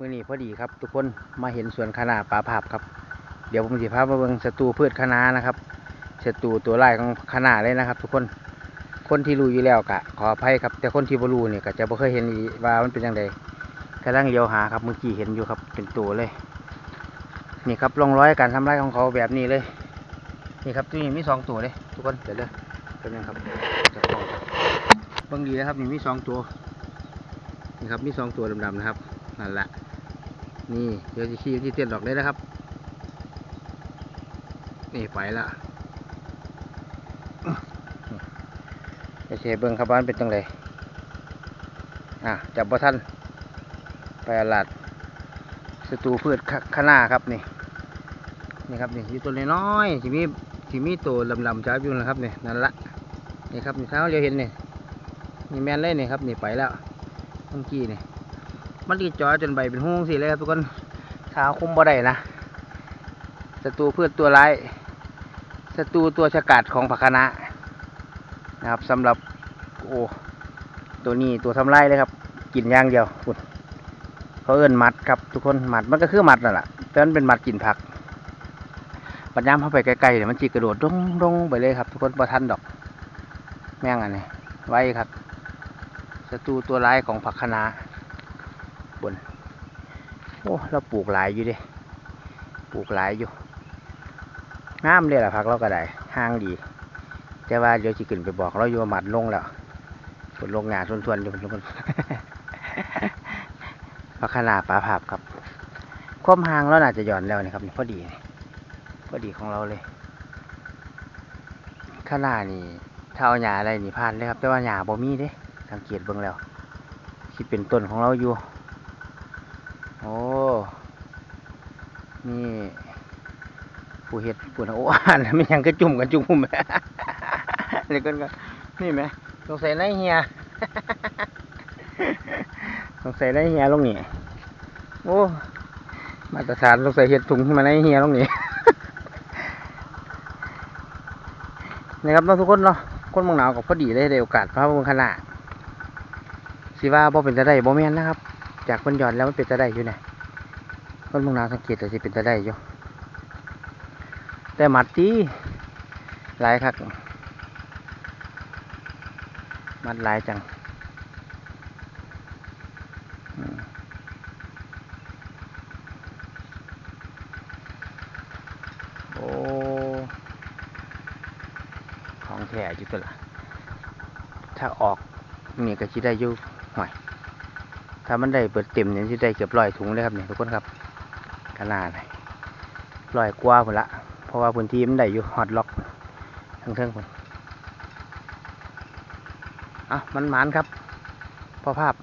มื่อนี้พอดีครับทุกคนมาเห็นสวนคะนาปลาภาพครับ เดี๋ยวผมจะพามาเบิ่งศัตรูพืชคะนานะครับศัตรูตัวไล่ของคะนาเลยนะครับ ทุกคนคนที่รู้อยู่แล้วกะขออภัยครับ แต่คนที่บ่รู้เนี่ยก็จะบ่เคยเห็นว่ามันเป็นยังไงกำลังเลียวหาครับเมื่อกี้เห็นอยู่ครับเป็นตัวเลย นี่ครับร่องรอยการทำลายของเขาแบบนี้เลย นี่ครับตัวนี้มีสองตัวเลย ทุกคนเดี๋ยวเด้อเป็นยังครับจะกล้องครับเบิ่งดีนะครับนี่มีสองตัวนี่ครับมีสองตัวดำๆนะครับ นั่นแหละนี่เดี๋ยวจะขี้ที่เตี้ยนดอกเลยนะครับ นี่ไปละจะเชเบิ้งครับว่านเป็นจังไดอะจับบ่ทันไปอาลาดศัตรูพืชขขางหนาครับนี่นี่ครับนี่อยู่ตัวน้อยๆที่มีที่มีตัวลำๆจับอยู่นะครับนี่นั่นละนี่ครับนี่เท้าเรียวเห็นนี่นี่แมนเลยนี่ครับนี่ไปแล้วเมื่อกี้นี่ มันดีจอจนใบเป็นหุ้งสิเลยครับทุกคนเท้าคุมบ่ได้นะศัตรูพืชตัวร้ายศัตรูตัวฉกาจของผักคะน้านะครับสำหรับโอ้ตัวนี้ตัวทำลายเลยครับ กินย่างเดียวคุณเขาเอื้นหมัดครับทุกคนหมัดมันก็คือหมัดนั่นแหละแต่มันเป็นหมัดกินผักปัญญามเข้าไปใกลๆเนี่ยมันจีกระโดดดงดงไปเลยครับ ทุกคนประทันดอก แม่งอันนี้ไว้ครับศัตรูตัวร้ายของผักคะน้า บนโอ้เราปลูกหลายอยู่ดิปลูกหลายอยู่งามเลยล่ะพักเราก็ได้ห่างดีแต่ว่าเดี๋ยวจะขึ้นไปบอกเราอยู่ว่าหมัดลงแล้วฝนลงงานส่วนๆอยู่ทุกคนพักขนาปลาภาพครับความหางเราน่าจะหย่อนแล้วนี่ครับพอดีพอดีของเราเลยขนานี่ถ้าเอาหญ้าอะไรนี่พานเลยครับ แต่ว่าหญ้าบ่มีเด้สังเกตเบิ่งแล้วที่เป็นต้นของเราอยู่ โอ้นี่ผู้เฮ็ดผู้นะโอ้อ่านไม่ยังกระจุ่มกระจุ่มเดี๋ยวก่อนก็นี่ไหมสงสัยในเฮียสงสัยในเฮียลงนี่โอ้มาตรฐานสงสัยเฮ็ดถุงขึ้นมาในเฮียลงนี่นี่ครับเนาะทุกคนเนาะคนเมืองหนาวกับพอดีได้โอกาสพาเมืองขนาดสิว่าบ่เป็นตะได้บ่แม่นนะครับ จากคนหย่อนแล้วมันเป็นตะได้อยู่เนี่ยคนมืองนาสังเกตแต่สิเป็นตะได้อยู่ แต่หมัดตีหลายคักหมัดหลายจังโอ้ของแท้อยู่ตัวละถ้าออกนี่ก็ชิได้อยู่ห่วย ถ้ามันได้เปิดเต็มเนี่ยชิได้เกือบร้อยถุงเลยครับเนี่ยทุกคนครับขนาดเลยร้อยกว่าหมดละ เพราะว่าพื้นที่มันได้อยู่ฮอตล็อก ทั้งเทิงคนอะมันหมานครับพอภาพ